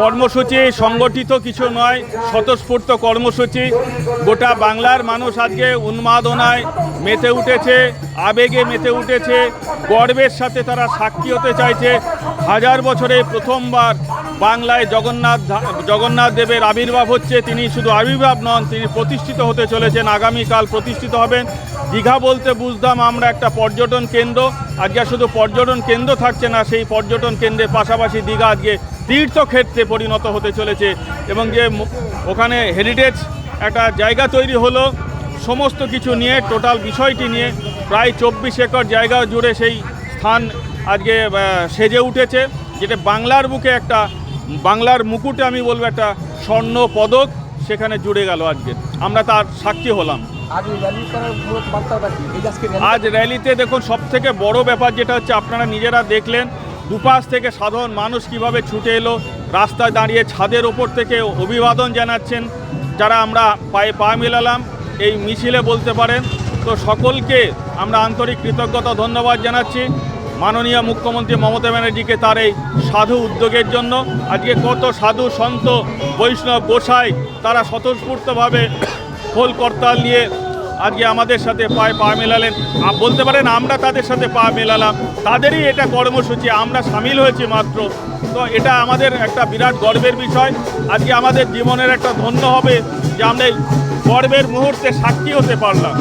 কর্মসূচি সংগঠিত কিছু নয়, স্বতঃস্ফূর্ত কর্মসূচি। গোটা বাংলার মানুষ আজকে উন্মাদনায় মেতে উঠেছে, আবেগে মেতে উঠেছে, গর্বের সাথে তারা সাক্ষী হতে চাইছে। হাজার বছরে প্রথমবার বাংলায় জগন্নাথ জগন্নাথ দেবের আবির্ভাব হচ্ছে। তিনি শুধু আবির্ভাব নন, তিনি প্রতিষ্ঠিত হতে চলেছেন, আগামীকাল প্রতিষ্ঠিত হবেন। দীঘা বলতে বুঝতাম আমরা একটা পর্যটন কেন্দ্র। আজকে শুধু পর্যটন কেন্দ্র থাকছে না, সেই পর্যটন কেন্দ্রের পাশাপাশি দীঘা আজকে তীর্থক্ষেত্রে পরিণত হতে চলেছে এবং যে ওখানে হেরিটেজ একটা জায়গা তৈরি হলো সমস্ত কিছু নিয়ে টোটাল বিষয়টি নিয়ে প্রায় চব্বিশ একর জায়গা জুড়ে সেই স্থান আজকে সেজে উঠেছে যেটা বাংলার বুকে একটা বাংলার মুকুটে আমি বলব একটা স্বর্ণ পদক সেখানে জুড়ে গেল আজকে। আমরা তার সাক্ষী হলাম। আজ র্যালিতে দেখুন সব থেকে বড় ব্যাপার যেটা হচ্ছে আপনারা নিজেরা দেখলেন দুপাশ থেকে সাধারণ মানুষ কীভাবে ছুটে এলো, রাস্তায় দাঁড়িয়ে ছাদের ওপর থেকে অভিবাদন জানাচ্ছেন, যারা আমরা পায়ে পা মেলালাম, এই মিছিলে বলতে পারেন। তো সকলকে আমরা আন্তরিক কৃতজ্ঞতা, ধন্যবাদ জানাচ্ছি। মাননীয় মুখ্যমন্ত্রী মমতা ব্যানার্জিকে তার এই সাধু উদ্যোগের জন্য। আজকে কত সাধু সন্ত বৈষ্ণব গোসাই, তারা স্বতঃস্ফূর্তভাবে খোল করতাল নিয়ে আজকে আমাদের সাথে পায়ে পা মেলালেন। বলতে পারেন আমরা তাদের সাথে পা মেলালাম। তাদেরই এটা কর্মসূচি, আমরা সামিল হয়েছি মাত্র। তো এটা আমাদের একটা বিরাট গর্বের বিষয়। আজকে আমাদের জীবনের একটা ধন্য হবে যে আমরা এই গর্বের মুহূর্তে সাক্ষী হতে পারলাম।